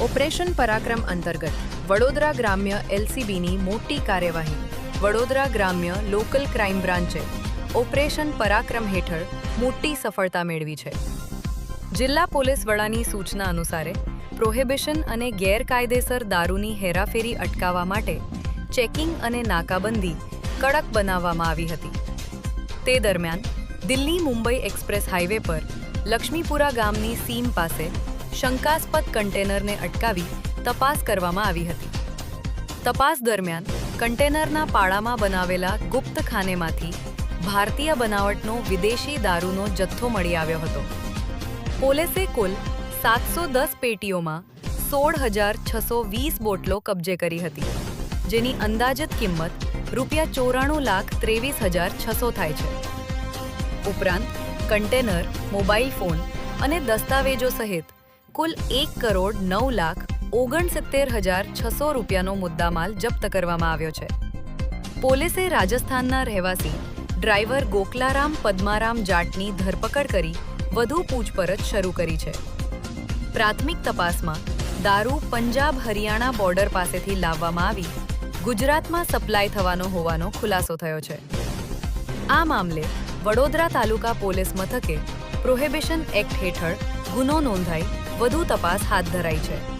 Operation પરાક્રમ અંતર્ગત વડોદરા ગ્રામ્ય એલસીબીની મોટી કાર્યવાહી. વડોદરા ગ્રામ્ય લોકલ ક્રાઇમ બ્રાન્ચે ઓપરેશન પરાક્રમ હેઠળ મોટી સફળતા મેળવી છે. જિલ્લા પોલીસ વડાની સૂચના અનુસારે પ્રોહિબિશન અને ગેરકાયદેસર દારૂની હેરાફેરી અટકાવવા માટે ચેકિંગ અને નાકાબંધી કડક બનાવવામાં આવી હતી. તે દરમિયાન દિલ્હી મુંબઈ એક્સપ્રેસ હાઈવે પર લક્ષ્મીપુરા ગામની સીમ પાસે શંકાસ્પદ કન્ટેનરને અટકાવી તપાસ કરવામાં આવી હતી. તપાસ દરમિયાન કન્ટેનરના પાળામાં બનાવેલા ગુપ્ત ખાનેમાંથી ભારતીય બનાવટનો વિદેશી દારૂનો જથ્થો મળી આવ્યો હતો. પોલીસે કુલ સાતસો દસ પેટીઓમાં સોળ હજાર છસો વીસ બોટલો કબજે કરી હતી, જેની અંદાજિત કિંમત રૂપિયા ચોરાણું લાખ ત્રેવીસ હજાર છસો થાય છે. ઉપરાંત કન્ટેનર, મોબાઈલ ફોન અને દસ્તાવેજો સહિત કુલ એક કરોડ નવ લાખ ઓગણસિત્તેર હજાર છસો રૂપિયાનો મુદ્દામાલ જપ્ત કરવામાં આવ્યો છે. પોલીસે રાજસ્થાનના રહેવાસી ડ્રાઈવર ગોકલારામ પદ્મારામ જાટની ધરપકડ કરી વધુ પૂછપરછ શરૂ કરી છે. પ્રાથમિક તપાસમાં દારૂ પંજાબ હરિયાણા બોર્ડર પાસેથી લાવવામાં આવી ગુજરાતમાં સપ્લાય થવાનો હોવાનો ખુલાસો થયો છે. આ મામલે વડોદરા તાલુકા પોલીસ મથકે પ્રોહિબિશન એક્ટ હેઠળ ગુનો નોંધાઈ વધુ તપાસ હાથ ધરાઈ છે.